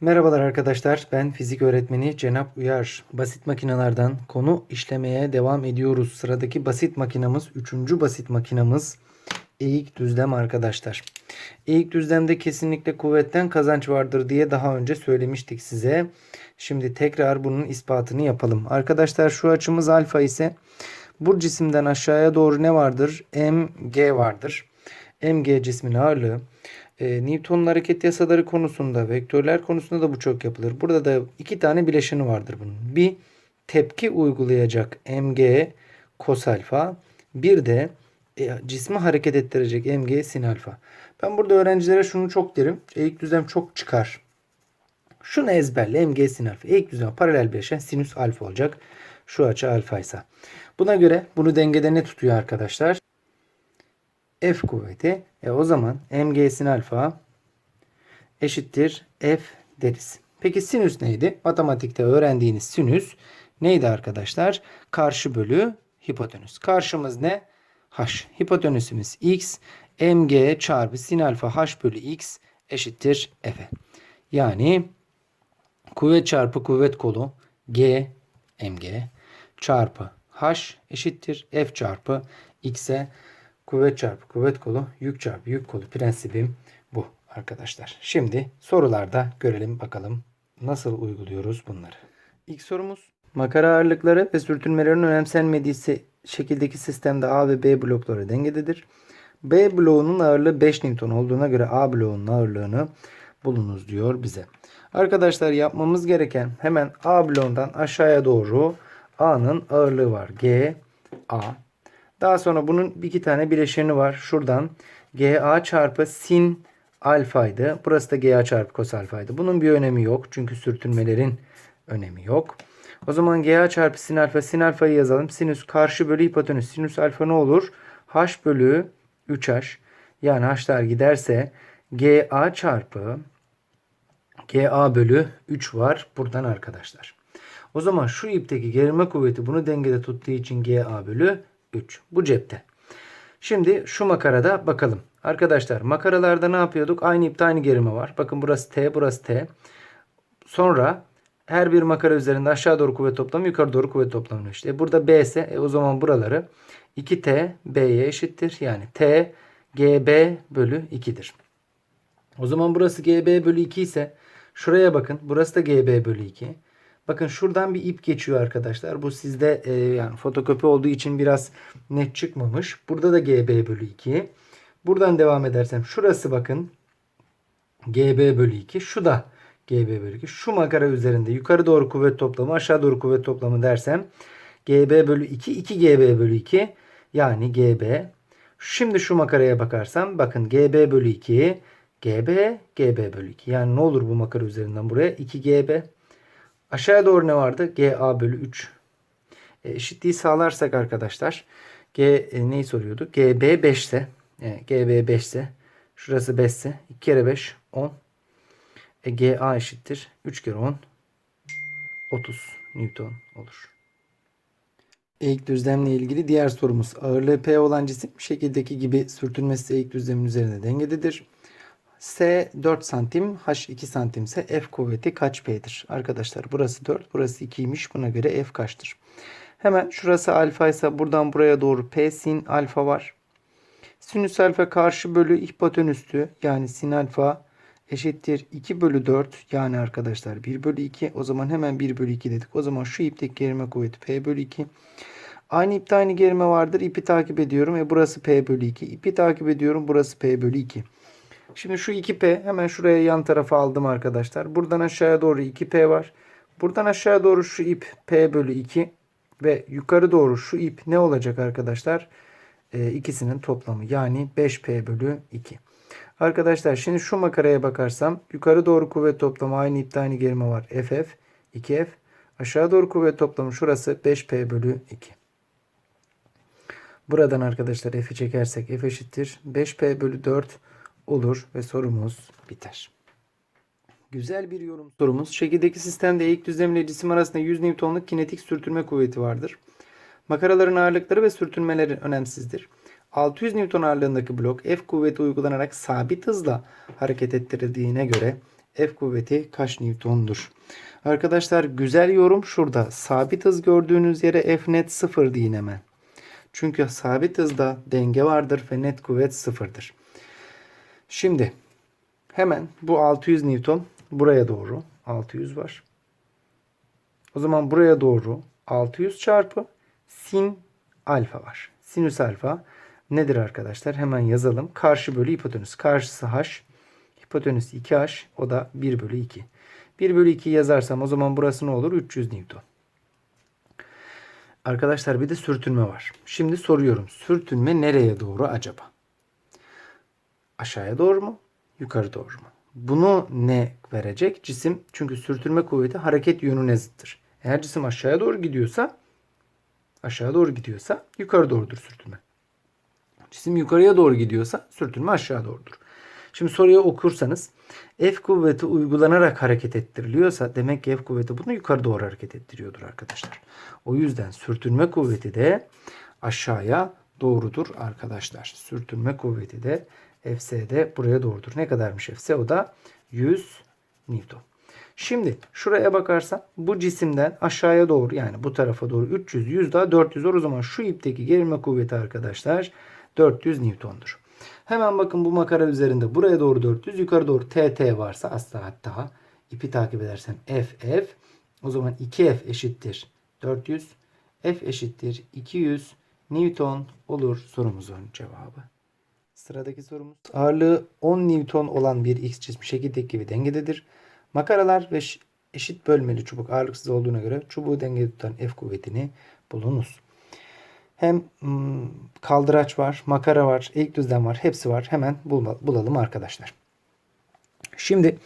Merhabalar arkadaşlar. Ben fizik öğretmeni Cenap Uyar. Basit makinelerden konu işlemeye devam ediyoruz. Sıradaki basit makinamız, üçüncü basit makinamız eğik düzlem arkadaşlar. Eğik düzlemde kesinlikle kuvvetten kazanç vardır diye daha önce söylemiştik size. Şimdi tekrar bunun ispatını yapalım. Arkadaşlar şu açımız alfa ise bu cisimden aşağıya doğru ne vardır? mg vardır. mg cismin ağırlığı. E, Newton'un hareket yasaları konusunda, vektörler konusunda da bu çok yapılır. Burada da iki tane bileşeni vardır bunun. Bir tepki uygulayacak mg kos alfa. Bir de e, cismi hareket ettirecek mg sin alfa. Ben burada öğrencilere şunu çok derim. Eğik düzlem çok çıkar. Şunu ezberle mg sin alfa. Eğik düzlem paralel bileşen sinüs alfa olacak. Şu açı alfa ise. Buna göre bunu dengede ne tutuyor arkadaşlar? F kuvveti. E o zaman mg sin alfa eşittir F deriz. Peki sinüs neydi? Matematikte öğrendiğiniz sinüs neydi arkadaşlar? Karşı bölü hipotenüs. Karşımız ne? H. Hipotenüsümüz x. mg çarpı sin alfa h bölü x eşittir F'e. Yani kuvvet çarpı kuvvet kolu G mg çarpı h eşittir F çarpı x'e kuvvet çarpı kuvvet kolu yük çarpı yük kolu prensibim bu arkadaşlar. Şimdi sorularda görelim bakalım nasıl uyguluyoruz bunları. İlk sorumuz makara ağırlıkları ve sürtünmelerin önemsenmediği se- şekildeki sistemde A ve B blokları dengededir. B bloğunun ağırlığı 5 Newton olduğuna göre A bloğunun ağırlığını bulunuz diyor bize. Arkadaşlar yapmamız gereken hemen A bloğundan aşağıya doğru A'nın ağırlığı var. G, A. Daha sonra bunun iki tane bileşeni var. Şuradan GA çarpı sin alfaydı. Burası da GA çarpı kos alfaydı. Bunun bir önemi yok. Çünkü sürtünmelerin önemi yok. O zaman GA çarpı sin alfa sin alfayı yazalım. Sinüs karşı bölü hipotenüs. Sinüs alfa ne olur? H bölü 3H. Yani H'lar giderse GA çarpı GA bölü 3 var buradan arkadaşlar. O zaman şu ipteki gerilme kuvveti bunu dengede tuttuğu için GA bölü 3. Bu cepte. Şimdi şu makarada bakalım. Arkadaşlar makaralarda ne yapıyorduk? Aynı ipte aynı gerilme var. Bakın burası T, burası T. Sonra her bir makara üzerinde aşağı doğru kuvvet toplamı, yukarı doğru kuvvet toplamı işte. Burada B ise e, o zaman buraları 2T B'ye eşittir. Yani T GB bölü 2'dir. O zaman burası GB bölü 2 ise şuraya bakın. Burası da GB bölü 2. Bakın şuradan bir ip geçiyor arkadaşlar. Bu sizde e, yani fotokopi olduğu için biraz net çıkmamış. Burada da GB bölü 2. Buradan devam edersem şurası bakın GB bölü 2. Şu da GB bölü 2. Şu makara üzerinde yukarı doğru kuvvet toplamı aşağı doğru kuvvet toplamı dersem GB bölü 2 2 GB bölü 2 yani GB. Şimdi şu makaraya bakarsam bakın GB bölü 2 GB GB bölü 2. Yani ne olur bu makara üzerinden buraya 2 GB. Aşağıya doğru ne vardı? GA bölü 3. E, eşitliği sağlarsak arkadaşlar G e, neyi soruyordu? GB 5 ise e, GB 5 ise şurası 5 ise 2 kere 5 10 e, GA eşittir 3 kere 10 30 Newton olur. Eğik düzlemle ilgili diğer sorumuz. Ağırlığı P olan cisim şekildeki gibi sürtünmesi eğik düzlemin üzerinde dengededir. S 4 santim, H 2 santim ise F kuvveti kaç P'dir? Arkadaşlar burası 4, burası 2'ymiş. Buna göre F kaçtır? Hemen şurası alfa ise buradan buraya doğru P sin alfa var. Sinüs alfa karşı bölü hipotenüstü yani sin alfa eşittir 2 bölü 4 yani arkadaşlar 1 bölü 2. O zaman hemen 1 bölü 2 dedik. O zaman şu ipteki gerilme kuvveti P bölü 2. Aynı ipte aynı gerilme vardır. İpi takip ediyorum. E burası P bölü 2. İpi takip ediyorum. Burası P bölü 2. Şimdi şu 2P hemen şuraya yan tarafa aldım arkadaşlar. Buradan aşağıya doğru 2P var. Buradan aşağıya doğru şu ip P bölü 2 ve yukarı doğru şu ip ne olacak arkadaşlar? Ee, ikisinin toplamı yani 5P bölü 2. Arkadaşlar şimdi şu makaraya bakarsam yukarı doğru kuvvet toplamı aynı ipte aynı gerilme var. FF 2F aşağı doğru kuvvet toplamı şurası 5P bölü 2. Buradan arkadaşlar F'i çekersek F eşittir 5P bölü 4 olur ve sorumuz biter. Güzel bir yorum sorumuz. Şekildeki sistemde eğik düzlem ile cisim arasında 100 Newton'luk kinetik sürtünme kuvveti vardır. Makaraların ağırlıkları ve sürtünmeleri önemsizdir. 600 Newton ağırlığındaki blok F kuvveti uygulanarak sabit hızla hareket ettirildiğine göre F kuvveti kaç Newton'dur? Arkadaşlar güzel yorum şurada. Sabit hız gördüğünüz yere F net 0 deyin hemen. Çünkü sabit hızda denge vardır ve net kuvvet sıfırdır. Şimdi hemen bu 600 Newton buraya doğru 600 var. O zaman buraya doğru 600 çarpı sin alfa var. Sinüs alfa nedir arkadaşlar? Hemen yazalım. Karşı bölü hipotenüs. Karşısı h. Hipotenüs 2h. O da 1 bölü 2. 1 bölü 2 yazarsam o zaman burası ne olur? 300 Newton. Arkadaşlar bir de sürtünme var. Şimdi soruyorum. Sürtünme nereye doğru acaba? Aşağıya doğru mu? Yukarı doğru mu? Bunu ne verecek? Cisim çünkü sürtünme kuvveti hareket yönüne zıttır. Eğer cisim aşağıya doğru gidiyorsa aşağı doğru gidiyorsa yukarı doğrudur sürtünme. Cisim yukarıya doğru gidiyorsa sürtünme aşağı doğrudur. Şimdi soruyu okursanız F kuvveti uygulanarak hareket ettiriliyorsa demek ki F kuvveti bunu yukarı doğru hareket ettiriyordur arkadaşlar. O yüzden sürtünme kuvveti de aşağıya doğrudur arkadaşlar. Sürtünme kuvveti de FS'de buraya doğrudur. Ne kadarmış FC? O da 100 Newton. Şimdi şuraya bakarsam bu cisimden aşağıya doğru yani bu tarafa doğru 300, 100 daha 400 olur. O zaman şu ipteki gerilme kuvveti arkadaşlar 400 Newton'dur. Hemen bakın bu makara üzerinde buraya doğru 400 yukarı doğru TT varsa asla hatta ipi takip edersem FF o zaman 2F eşittir 400 F eşittir 200 Newton olur sorumuzun cevabı. Sıradaki sorumuz. Ağırlığı 10 Newton olan bir X cismi şekildeki gibi dengededir. Makaralar ve eşit bölmeli çubuk ağırlıksız olduğuna göre çubuğu dengede tutan F kuvvetini bulunuz. Hem hmm, kaldıraç var, makara var, eğik düzlem var. Hepsi var. Hemen bulalım arkadaşlar. Şimdi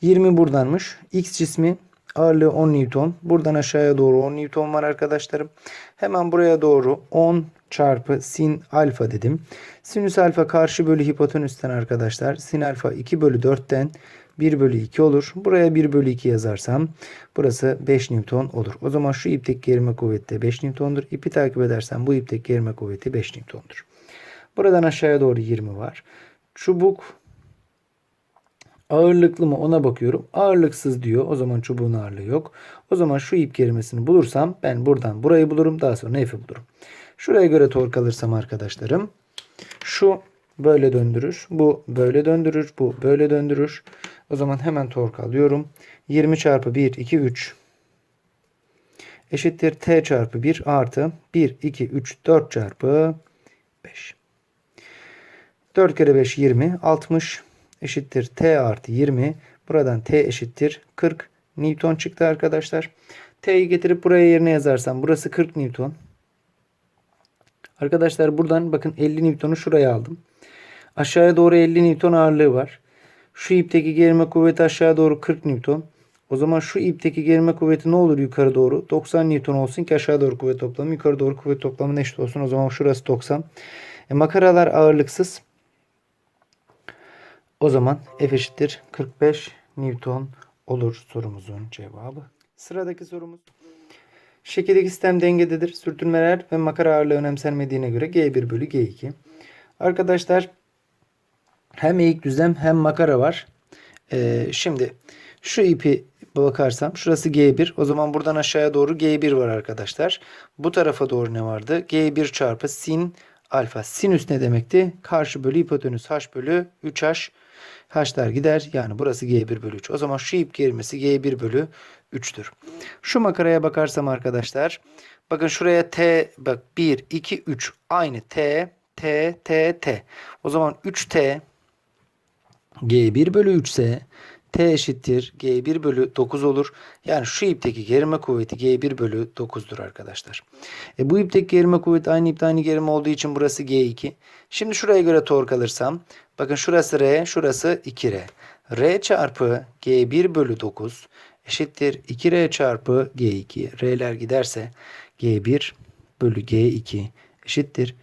20 buradanmış. X cismi ağırlığı 10 Newton. Buradan aşağıya doğru 10 Newton var arkadaşlarım. Hemen buraya doğru 10 çarpı sin alfa dedim. Sinüs alfa karşı bölü hipotenüsten arkadaşlar. Sin alfa 2 bölü 4'ten 1 bölü 2 olur. Buraya 1 bölü 2 yazarsam burası 5 Newton olur. O zaman şu ipteki gerilme kuvveti de 5 Newton'dur. İpi takip edersem bu ipteki gerilme kuvveti 5 Newton'dur. Buradan aşağıya doğru 20 var. Çubuk ağırlıklı mı ona bakıyorum. Ağırlıksız diyor. O zaman çubuğun ağırlığı yok. O zaman şu ip gerilmesini bulursam ben buradan burayı bulurum. Daha sonra F'i bulurum. Şuraya göre tork alırsam arkadaşlarım şu böyle döndürür. Bu böyle döndürür. Bu böyle döndürür. O zaman hemen tork alıyorum. 20 çarpı 1, 2, 3 eşittir t çarpı 1 artı 1, 2, 3, 4 çarpı 5. 4 kere 5 20, 60 eşittir t artı 20. Buradan t eşittir 40 Newton çıktı arkadaşlar. T'yi getirip buraya yerine yazarsam burası 40 Newton. Arkadaşlar buradan bakın 50 Newton'u şuraya aldım. Aşağıya doğru 50 Newton ağırlığı var. Şu ipteki gerilme kuvveti aşağı doğru 40 Newton. O zaman şu ipteki gerilme kuvveti ne olur yukarı doğru? 90 Newton olsun ki aşağı doğru kuvvet toplamı yukarı doğru kuvvet toplamı eşit olsun. O zaman şurası 90. E, makaralar ağırlıksız. O zaman F eşittir 45 Newton olur sorumuzun cevabı. Sıradaki sorumuz. Şekildeki sistem dengededir. Sürtünmeler ve makara ağırlığı önemsenmediğine göre G1 bölü G2. Arkadaşlar hem eğik düzlem hem makara var. Ee, şimdi şu ipi bakarsam şurası G1. O zaman buradan aşağıya doğru G1 var arkadaşlar. Bu tarafa doğru ne vardı? G1 çarpı sin alfa. Sinüs ne demekti? Karşı bölü hipotenüs h bölü 3h. H'lar gider. Yani burası G1 bölü 3. O zaman şu ip gerilmesi G1 bölü 3'tür. Şu makaraya bakarsam arkadaşlar. Bakın şuraya T bak 1, 2, 3 aynı T, T, T, T. O zaman 3T G1 bölü 3 ise T eşittir G1 bölü 9 olur. Yani şu ipteki gerilme kuvveti G1 bölü 9'dur arkadaşlar. E bu ipteki gerilme kuvveti aynı ipte aynı gerilme olduğu için burası G2. Şimdi şuraya göre tork alırsam bakın şurası R şurası 2R. R çarpı G1 bölü 9 eşittir 2R çarpı G2. R'ler giderse G1 bölü G2 eşittir.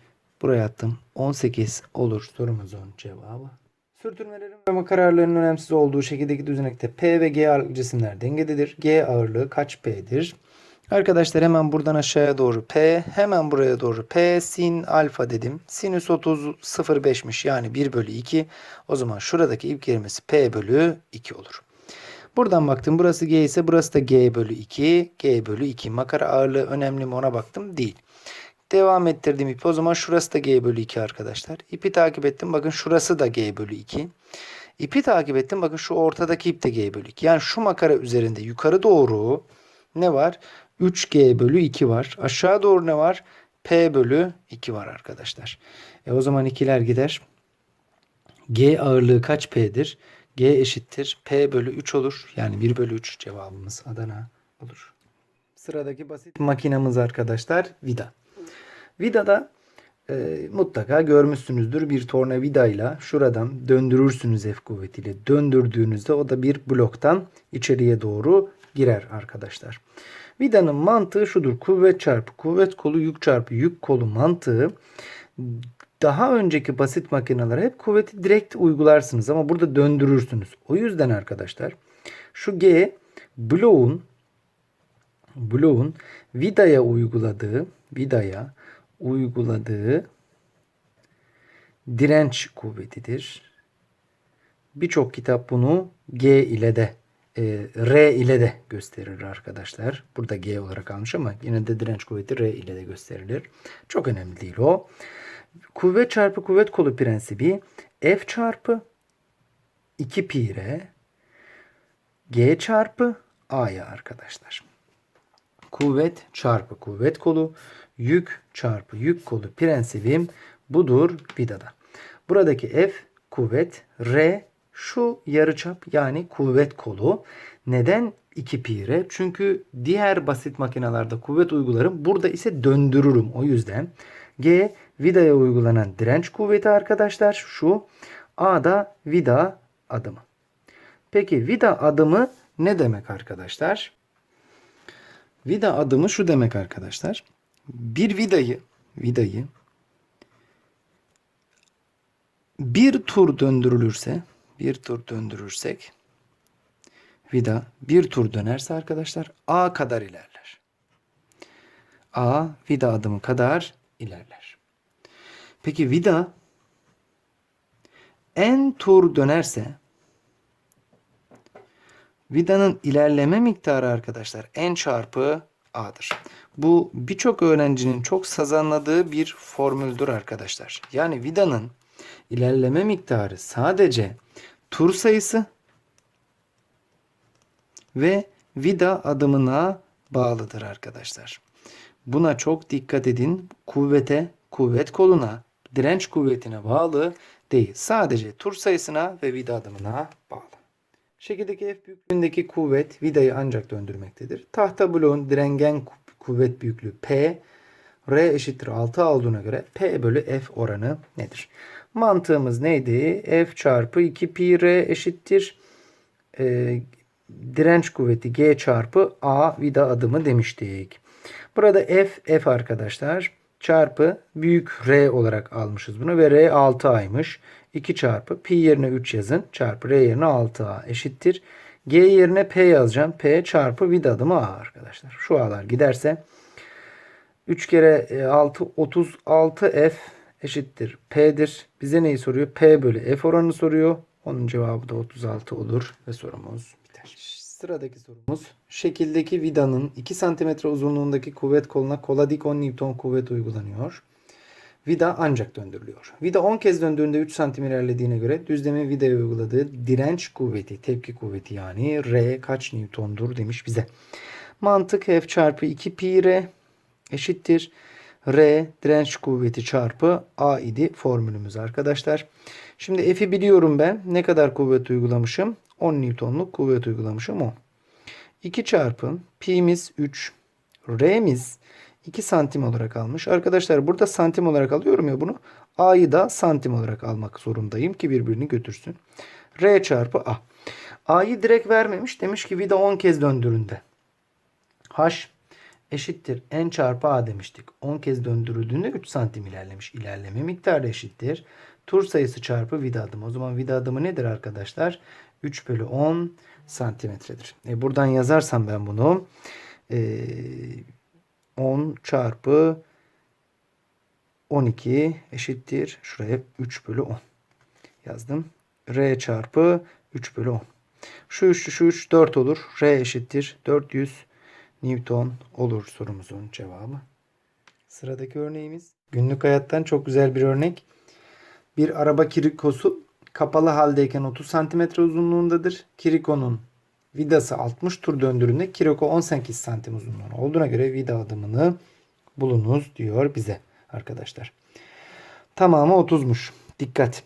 Buraya attım 18 olur sorumuzun cevabı. Sürtünmelerin ve makararların önemsiz olduğu şekildeki düzenekte P ve G ağırlıklı cisimler dengededir. G ağırlığı kaç P'dir? Arkadaşlar hemen buradan aşağıya doğru P, hemen buraya doğru P sin alfa dedim. Sinüs 30 0,5'miş yani 1 bölü 2. O zaman şuradaki ip kelimesi P bölü 2 olur. Buradan baktım burası G ise burası da G bölü 2. G bölü 2. Makara ağırlığı önemli mi ona baktım. Değil. Devam ettirdim ipi. O zaman şurası da G bölü 2 arkadaşlar. İpi takip ettim. Bakın şurası da G bölü 2. İpi takip ettim. Bakın şu ortadaki ip de G bölü 2. Yani şu makara üzerinde yukarı doğru ne var? 3G bölü 2 var. Aşağı doğru ne var? P bölü 2 var arkadaşlar. E o zaman ikiler gider. G ağırlığı kaç P'dir? G eşittir. P bölü 3 olur. Yani 1 bölü 3 cevabımız Adana olur. Sıradaki basit makinamız arkadaşlar vida. Vida'da e, mutlaka görmüşsünüzdür bir tornavidayla şuradan döndürürsünüz F kuvvetiyle. Döndürdüğünüzde o da bir bloktan içeriye doğru girer arkadaşlar. Vidanın mantığı şudur. Kuvvet çarpı kuvvet kolu yük çarpı yük kolu mantığı daha önceki basit makinelere hep kuvveti direkt uygularsınız ama burada döndürürsünüz. O yüzden arkadaşlar şu G bloğun bloğun vidaya uyguladığı vidaya uyguladığı direnç kuvvetidir. Birçok kitap bunu G ile de e, R ile de gösterir arkadaşlar. Burada G olarak almış ama yine de direnç kuvveti R ile de gösterilir. Çok önemli değil o. Kuvvet çarpı kuvvet kolu prensibi F çarpı 2 pi R G çarpı A'ya arkadaşlar. Kuvvet çarpı kuvvet kolu yük çarpı yük kolu prensibim budur vidada. Buradaki F kuvvet, R şu yarıçap yani kuvvet kolu. Neden 2 pi R? Çünkü diğer basit makinelerde kuvvet uygularım. Burada ise döndürürüm. O yüzden G vidaya uygulanan direnç kuvveti arkadaşlar şu. A da vida adımı. Peki vida adımı ne demek arkadaşlar? Vida adımı şu demek arkadaşlar. Bir vidayı vidayı bir tur döndürülürse bir tur döndürürsek vida bir tur dönerse arkadaşlar A kadar ilerler. A vida adımı kadar ilerler. Peki vida en tur dönerse vidanın ilerleme miktarı arkadaşlar en çarpı A'dır. Bu birçok öğrencinin çok sazanladığı bir formüldür arkadaşlar. Yani vidanın ilerleme miktarı sadece tur sayısı ve vida adımına bağlıdır arkadaşlar. Buna çok dikkat edin. Kuvvete, kuvvet koluna, direnç kuvvetine bağlı değil. Sadece tur sayısına ve vida adımına bağlı. Şekildeki F büyüklüğündeki kuvvet vidayı ancak döndürmektedir. Tahta bloğun direngen kuvvet büyüklüğü P, R eşittir 6 olduğuna göre P bölü F oranı nedir? Mantığımız neydi? F çarpı 2 pi R eşittir e, direnç kuvveti G çarpı A vida adımı demiştik. Burada F, F arkadaşlar çarpı büyük R olarak almışız bunu ve R 6 aymış. 2 çarpı pi yerine 3 yazın. Çarpı R yerine 6A eşittir. G yerine P yazacağım. P çarpı vida adımı A arkadaşlar. Şu A'lar giderse 3 kere 6 36 F eşittir P'dir. Bize neyi soruyor? P bölü F oranını soruyor. Onun cevabı da 36 olur ve sorumuz. Sıradaki sorumuz. Şekildeki vidanın 2 cm uzunluğundaki kuvvet koluna kola dik 10 Newton kuvvet uygulanıyor. Vida ancak döndürülüyor. Vida 10 kez döndüğünde 3 santim ilerlediğine göre düzlemin vidaya uyguladığı direnç kuvveti, tepki kuvveti yani R kaç Newton'dur demiş bize. Mantık F çarpı 2 pi R eşittir. R direnç kuvveti çarpı A idi formülümüz arkadaşlar. Şimdi F'i biliyorum ben. Ne kadar kuvvet uygulamışım? 10 Newton'luk kuvvet uygulamışım 10. 2 çarpı pi'miz 3. R'miz 2 santim olarak almış. Arkadaşlar burada santim olarak alıyorum ya bunu. A'yı da santim olarak almak zorundayım ki birbirini götürsün. R çarpı A. A'yı direkt vermemiş. Demiş ki vida 10 kez döndüründe. H eşittir n çarpı A demiştik. 10 kez döndürüldüğünde 3 santim ilerlemiş. İlerleme miktarı eşittir. Tur sayısı çarpı vida adımı. O zaman vida adımı nedir arkadaşlar? 3 bölü 10 santimetredir. E buradan yazarsam ben bunu e, 10 çarpı 12 eşittir. Şuraya 3 bölü 10 yazdım. R çarpı 3 bölü 10. Şu 3 şu 3 4 olur. R eşittir 400 Newton olur sorumuzun cevabı. Sıradaki örneğimiz günlük hayattan çok güzel bir örnek. Bir araba kirikosu kapalı haldeyken 30 cm uzunluğundadır. Kirikonun vidası 60 tur döndüründe kiriko 18 cm uzunluğunda olduğuna göre vida adımını bulunuz diyor bize arkadaşlar. Tamamı 30'muş. Dikkat.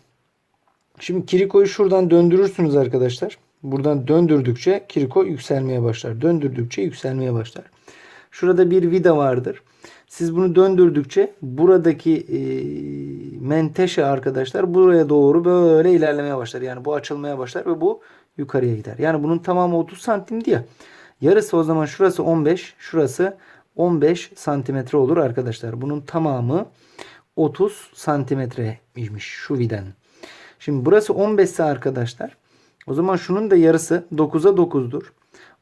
Şimdi kirikoyu şuradan döndürürsünüz arkadaşlar. Buradan döndürdükçe kiriko yükselmeye başlar. Döndürdükçe yükselmeye başlar. Şurada bir vida vardır. Siz bunu döndürdükçe buradaki e, menteşe arkadaşlar buraya doğru böyle ilerlemeye başlar. Yani bu açılmaya başlar ve bu yukarıya gider. Yani bunun tamamı 30 santimdi ya. Yarısı o zaman şurası 15, şurası 15 santimetre olur arkadaşlar. Bunun tamamı 30 santimetreymiş şu vidanın. Şimdi burası 15 ise arkadaşlar. O zaman şunun da yarısı 9'a 9'dur.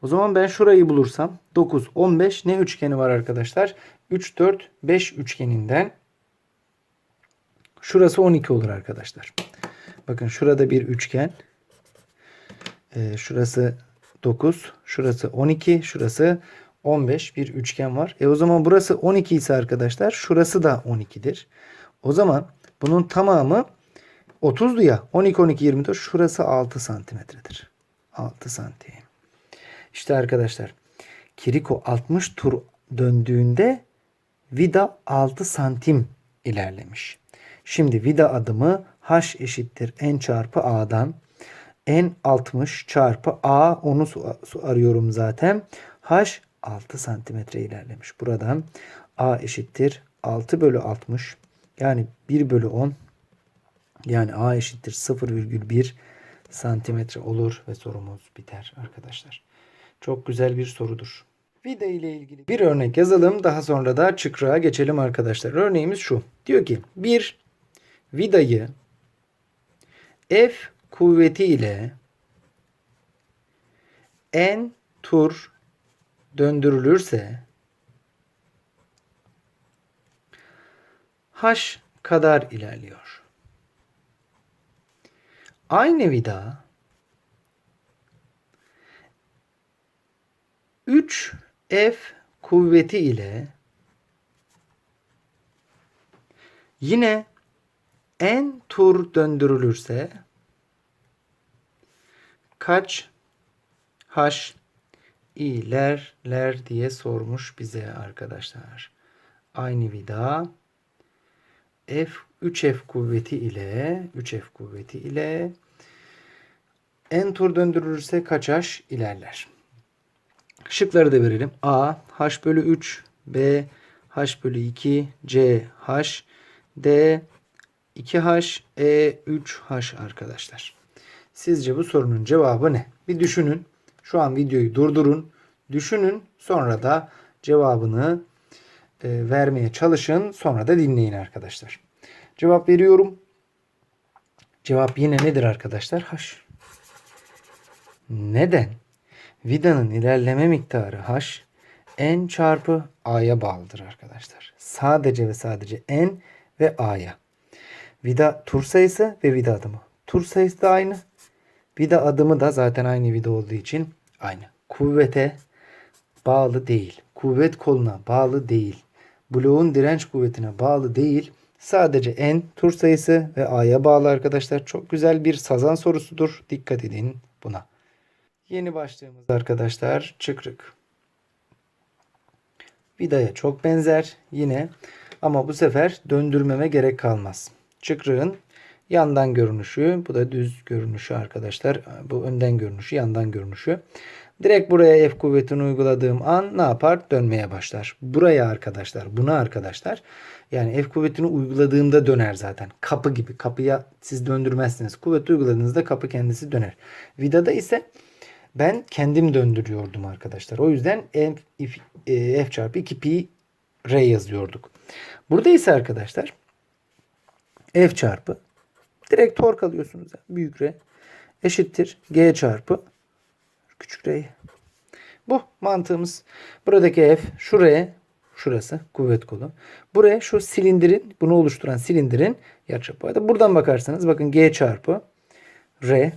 O zaman ben şurayı bulursam 9, 15 ne üçgeni var arkadaşlar? 3, 4, 5 üçgeninden şurası 12 olur arkadaşlar. Bakın şurada bir üçgen. Ee, şurası 9, şurası 12, şurası 15 bir üçgen var. E o zaman burası 12 ise arkadaşlar şurası da 12'dir. O zaman bunun tamamı 30'du ya 12 12 24 şurası 6 santimetredir. 6 santim. İşte arkadaşlar Kiriko 60 tur döndüğünde vida 6 santim ilerlemiş. Şimdi vida adımı h eşittir n çarpı a'dan. n 60 çarpı a onu arıyorum zaten. h 6 santimetre ilerlemiş. Buradan a eşittir 6 bölü 60 yani 1 bölü 10 yani a eşittir 0,1 santimetre olur ve sorumuz biter arkadaşlar. Çok güzel bir sorudur. Vida ile ilgili bir örnek yazalım. Daha sonra da çıkrığa geçelim arkadaşlar. Örneğimiz şu. Diyor ki bir vidayı F kuvveti ile n tur döndürülürse h kadar ilerliyor. Aynı vida 3F kuvveti ile yine n tur döndürülürse kaç h ilerler diye sormuş bize arkadaşlar. Aynı vida F 3F kuvveti ile 3F kuvveti ile n tur döndürülürse kaç h ilerler? Şıkları da verelim. A h bölü 3 B h bölü 2 C h D 2h E 3h arkadaşlar. Sizce bu sorunun cevabı ne? Bir düşünün. Şu an videoyu durdurun. Düşünün. Sonra da cevabını e, vermeye çalışın. Sonra da dinleyin arkadaşlar. Cevap veriyorum. Cevap yine nedir arkadaşlar? H. Neden? Vidanın ilerleme miktarı h n çarpı a'ya bağlıdır arkadaşlar. Sadece ve sadece n ve a'ya. Vida tur sayısı ve vida adımı. Tur sayısı da aynı. Vida adımı da zaten aynı vida olduğu için aynı. Kuvvete bağlı değil. Kuvvet koluna bağlı değil. Bloğun direnç kuvvetine bağlı değil. Sadece n tur sayısı ve a'ya bağlı arkadaşlar. Çok güzel bir sazan sorusudur. Dikkat edin buna. Yeni başlığımız arkadaşlar çıkrık. Vidaya çok benzer yine ama bu sefer döndürmeme gerek kalmaz. Çıkrığın yandan görünüşü bu da düz görünüşü arkadaşlar. Bu önden görünüşü yandan görünüşü. Direkt buraya F kuvvetini uyguladığım an ne yapar? Dönmeye başlar. Buraya arkadaşlar buna arkadaşlar yani F kuvvetini uyguladığımda döner zaten. Kapı gibi. Kapıya siz döndürmezsiniz. Kuvvet uyguladığınızda kapı kendisi döner. Vidada ise ben kendim döndürüyordum arkadaşlar. O yüzden F, e, F çarpı 2 pi R yazıyorduk. Burada ise arkadaşlar F çarpı direkt tork alıyorsunuz. Büyük R eşittir G çarpı küçük R. Bu mantığımız. Buradaki F şuraya şurası kuvvet kolu. Buraya şu silindirin bunu oluşturan silindirin yarıçapı. Buradan bakarsanız bakın G çarpı R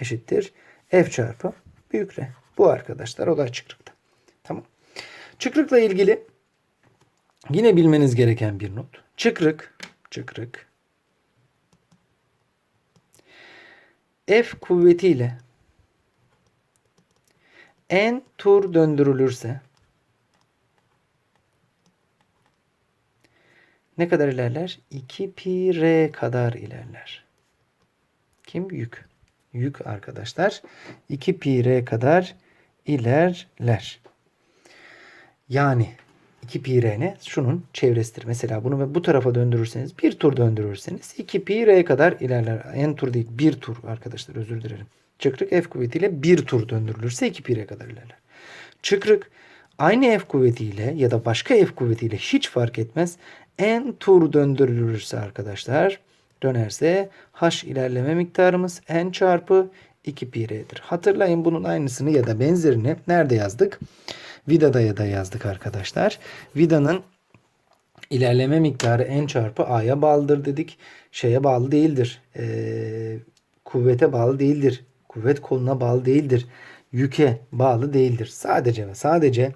eşittir F çarpı büyük R. Bu arkadaşlar olay çıkrıkta. Tamam. Çıkrıkla ilgili yine bilmeniz gereken bir not. Çıkrık, çıkrık F kuvvetiyle n tur döndürülürse ne kadar ilerler? 2 pi r kadar ilerler. Kim? Yük. Yük arkadaşlar. 2 pi r kadar ilerler. Yani 2 pi r ne? Şunun çevresidir. Mesela bunu bu tarafa döndürürseniz bir tur döndürürseniz 2 pi r kadar ilerler. En tur değil bir tur arkadaşlar özür dilerim. Çıkrık F kuvvetiyle bir tur döndürülürse 2 pi r kadar ilerler. Çıkrık aynı F kuvvetiyle ya da başka F kuvvetiyle hiç fark etmez. En tur döndürülürse arkadaşlar dönerse h ilerleme miktarımız n çarpı 2 pi r'dir. Hatırlayın bunun aynısını ya da benzerini nerede yazdık? Vida'da ya da yazdık arkadaşlar. Vida'nın ilerleme miktarı n çarpı a'ya bağlıdır dedik. Şeye bağlı değildir. Ee, kuvvete bağlı değildir. Kuvvet koluna bağlı değildir. Yüke bağlı değildir. Sadece ve sadece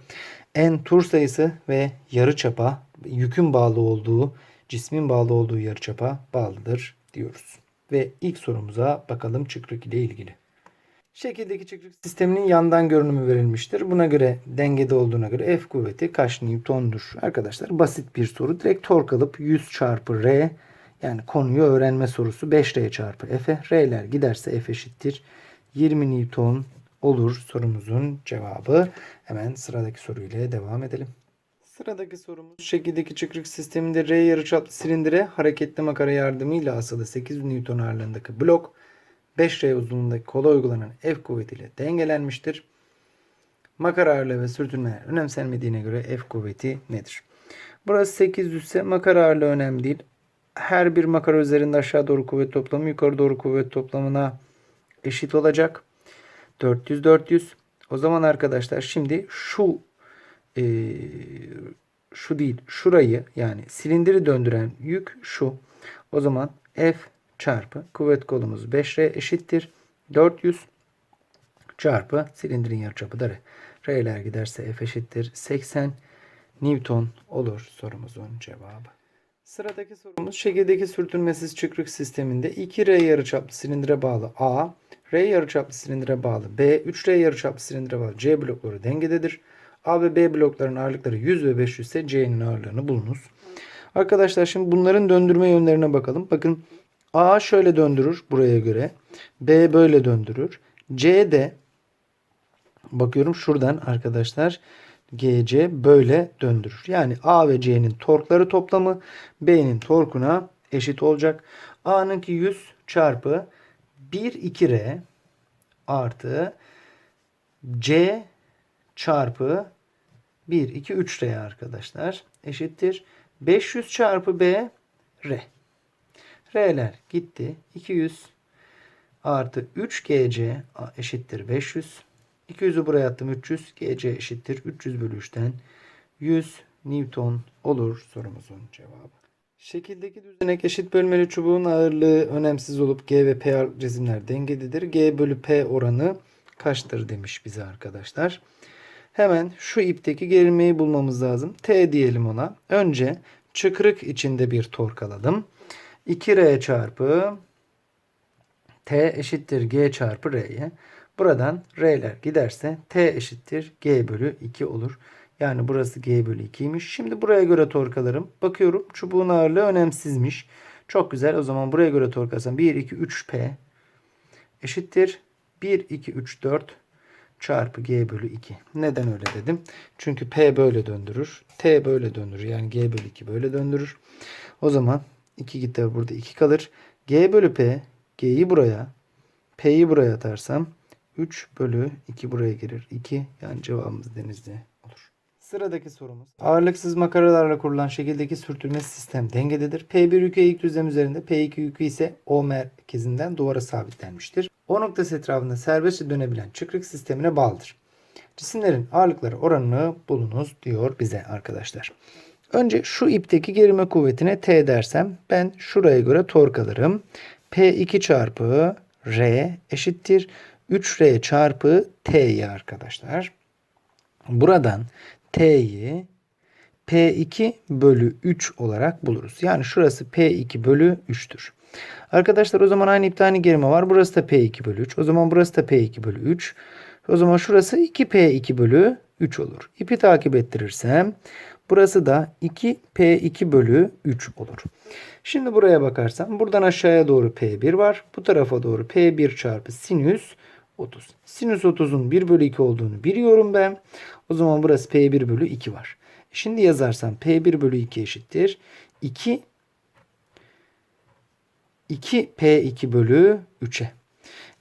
n tur sayısı ve yarıçapa yükün bağlı olduğu, cismin bağlı olduğu yarıçapa bağlıdır diyoruz. Ve ilk sorumuza bakalım çıkrık ile ilgili. Şekildeki çıkrık sisteminin yandan görünümü verilmiştir. Buna göre dengede olduğuna göre F kuvveti kaç Newton'dur? Arkadaşlar basit bir soru. Direkt tork alıp 100 çarpı R yani konuyu öğrenme sorusu 5R çarpı F'e. R'ler giderse F eşittir. 20 Newton olur sorumuzun cevabı. Hemen sıradaki soruyla devam edelim. Sıradaki sorumuz şekildeki çıkrık sisteminde R yarıçaplı silindire hareketli makara yardımıyla asılı 8 Newton ağırlığındaki blok 5R uzunluğundaki kola uygulanan F kuvvetiyle dengelenmiştir. Makara ağırlığı ve sürtünme önemsenmediğine göre F kuvveti nedir? Burası 800 ise makara ağırlığı önemli değil. Her bir makara üzerinde aşağı doğru kuvvet toplamı yukarı doğru kuvvet toplamına eşit olacak. 400 400. O zaman arkadaşlar şimdi şu e, şu değil şurayı yani silindiri döndüren yük şu. O zaman F çarpı kuvvet kolumuz 5R eşittir. 400 çarpı silindirin yarıçapı da R. R'ler giderse F eşittir. 80 Newton olur sorumuzun cevabı. Sıradaki sorumuz şekildeki sürtünmesiz çıkrık sisteminde 2R yarıçaplı silindire bağlı A, R yarıçaplı silindire bağlı B, 3R yarıçaplı silindire bağlı C blokları dengededir. A ve B blokların ağırlıkları 100 ve 500 ise C'nin ağırlığını bulunuz. Arkadaşlar şimdi bunların döndürme yönlerine bakalım. Bakın A şöyle döndürür buraya göre. B böyle döndürür. C de bakıyorum şuradan arkadaşlar GC böyle döndürür. Yani A ve C'nin torkları toplamı B'nin torkuna eşit olacak. A'nınki 100 çarpı 1 2R artı C çarpı 1 2 3R arkadaşlar eşittir. 500 çarpı B R. R'ler gitti. 200 artı 3GC eşittir 500. 200'ü buraya attım 300. GC eşittir 300 bölü 3'ten 100 Newton olur sorumuzun cevabı. Şekildeki düzenek eşit bölmeli çubuğun ağırlığı önemsiz olup G ve P cisimler dengededir. G bölü P oranı kaçtır demiş bize arkadaşlar. Hemen şu ipteki gerilmeyi bulmamız lazım. T diyelim ona. Önce çıkrık içinde bir tork alalım. 2R çarpı T eşittir G çarpı R'ye. Buradan R'ler giderse T eşittir G bölü 2 olur. Yani burası G bölü 2'ymiş. Şimdi buraya göre tork alırım. Bakıyorum çubuğun ağırlığı önemsizmiş. Çok güzel. O zaman buraya göre tork alsam 1, 2, 3 P eşittir. 1, 2, 3, 4 çarpı G bölü 2. Neden öyle dedim? Çünkü P böyle döndürür. T böyle döndürür. Yani G bölü 2 böyle döndürür. O zaman 2 gitti burada 2 kalır. G bölü P G'yi buraya P'yi buraya atarsam 3 bölü 2 buraya girer. 2 yani cevabımız denizli olur. Sıradaki sorumuz. Ağırlıksız makaralarla kurulan şekildeki sürtünme sistem dengededir. P1 yükü ilk düzlem üzerinde P2 yükü ise O merkezinden duvara sabitlenmiştir. O noktası etrafında serbestçe dönebilen çıkrık sistemine bağlıdır. Cisimlerin ağırlıkları oranını bulunuz diyor bize arkadaşlar. Önce şu ipteki gerilme kuvvetine T dersem ben şuraya göre tork alırım. P2 çarpı R eşittir 3R çarpı T'yi arkadaşlar. Buradan T'yi P2 bölü 3 olarak buluruz. Yani şurası P2 bölü 3'tür. Arkadaşlar o zaman aynı iptani gerime var. Burası da P2 bölü 3. O zaman burası da P2 bölü 3. O zaman şurası 2P2 bölü 3 olur. İpi takip ettirirsem burası da 2P2 bölü 3 olur. Şimdi buraya bakarsam buradan aşağıya doğru P1 var. Bu tarafa doğru P1 çarpı sinüs 30. Sinüs 30'un 1 bölü 2 olduğunu biliyorum ben. O zaman burası P1 bölü 2 var. Şimdi yazarsam P1 bölü 2 eşittir. 2 2 P2 bölü 3'e.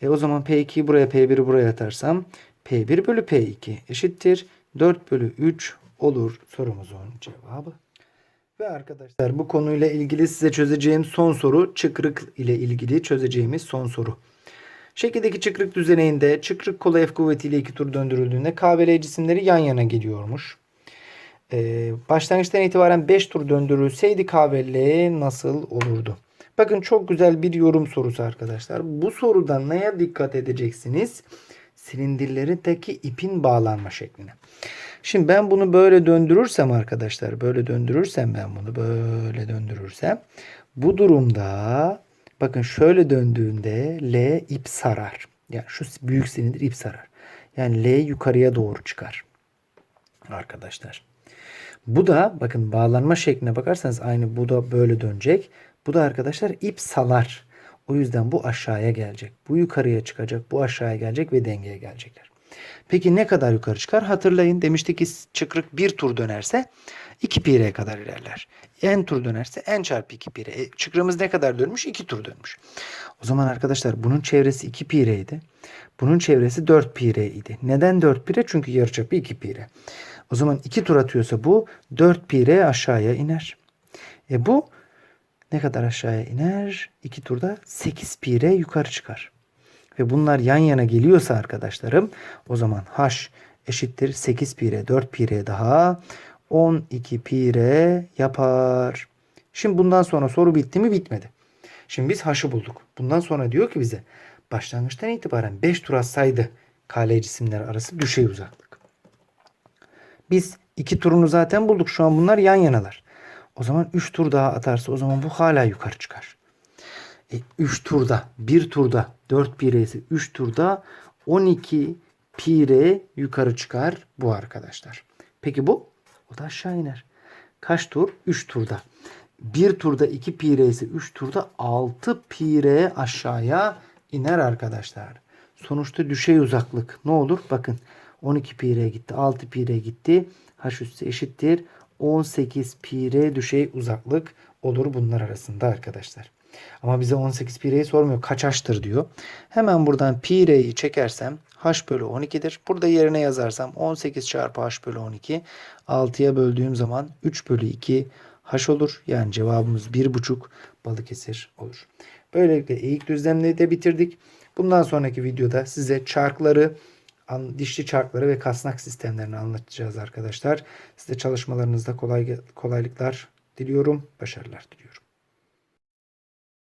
E o zaman P2'yi buraya P1'i buraya atarsam P1 bölü P2 eşittir. 4 bölü 3 olur sorumuzun cevabı. Ve arkadaşlar bu konuyla ilgili size çözeceğim son soru çıkrık ile ilgili çözeceğimiz son soru. Şekildeki çıkrık düzeninde çıkrık kola F kuvvetiyle iki tur döndürüldüğünde K ve L cisimleri yan yana geliyormuş. Ee, başlangıçtan itibaren 5 tur döndürülseydi K ve L nasıl olurdu? Bakın çok güzel bir yorum sorusu arkadaşlar. Bu soruda neye dikkat edeceksiniz? Silindirlerindeki ipin bağlanma şekline. Şimdi ben bunu böyle döndürürsem arkadaşlar böyle döndürürsem ben bunu böyle döndürürsem bu durumda bakın şöyle döndüğünde L ip sarar. Yani şu büyük silindir ip sarar. Yani L yukarıya doğru çıkar. Arkadaşlar. Bu da bakın bağlanma şekline bakarsanız aynı bu da böyle dönecek. Bu da arkadaşlar ip salar. O yüzden bu aşağıya gelecek. Bu yukarıya çıkacak. Bu aşağıya gelecek ve dengeye gelecekler. Peki ne kadar yukarı çıkar? Hatırlayın demiştik ki çıkrık bir tur dönerse 2 pi'ye kadar ilerler. En tur dönerse en çarpı 2 pi'ye. E, çıkrığımız ne kadar dönmüş? 2 tur dönmüş. O zaman arkadaşlar bunun çevresi 2 pi'ydi. Bunun çevresi 4 pi'ye idi. Neden 4 pi'ye? Çünkü yarıçapı 2 pi'ye. O zaman 2 tur atıyorsa bu 4 pi'ye aşağıya iner. E bu ne kadar aşağıya iner? 2 turda 8 pi'ye yukarı çıkar ve bunlar yan yana geliyorsa arkadaşlarım o zaman h eşittir 8 pire 4 pire daha 12 pire yapar. Şimdi bundan sonra soru bitti mi bitmedi. Şimdi biz h'ı bulduk. Bundan sonra diyor ki bize başlangıçtan itibaren 5 tur atsaydı KL cisimler arası düşey uzaklık. Biz 2 turunu zaten bulduk. Şu an bunlar yan yanalar. O zaman 3 tur daha atarsa o zaman bu hala yukarı çıkar. 3 turda 1 turda 4 pire ise 3 turda 12 pire yukarı çıkar bu arkadaşlar. Peki bu? O da aşağı iner. Kaç tur? 3 turda. 1 turda 2 pire ise 3 turda 6 pire aşağıya iner arkadaşlar. Sonuçta düşey uzaklık ne olur? Bakın 12 pire gitti 6 pire gitti. H üssü eşittir 18 pire düşey uzaklık olur bunlar arasında arkadaşlar. Ama bize 18 pi sormuyor. Kaç h'tır diyor. Hemen buradan pi çekersem h bölü 12'dir. Burada yerine yazarsam 18 çarpı h bölü 12. 6'ya böldüğüm zaman 3 bölü 2 h olur. Yani cevabımız 1,5 Balıkesir olur. Böylelikle eğik düzlemleri de bitirdik. Bundan sonraki videoda size çarkları, dişli çarkları ve kasnak sistemlerini anlatacağız arkadaşlar. Size çalışmalarınızda kolay, kolaylıklar diliyorum. Başarılar diliyorum.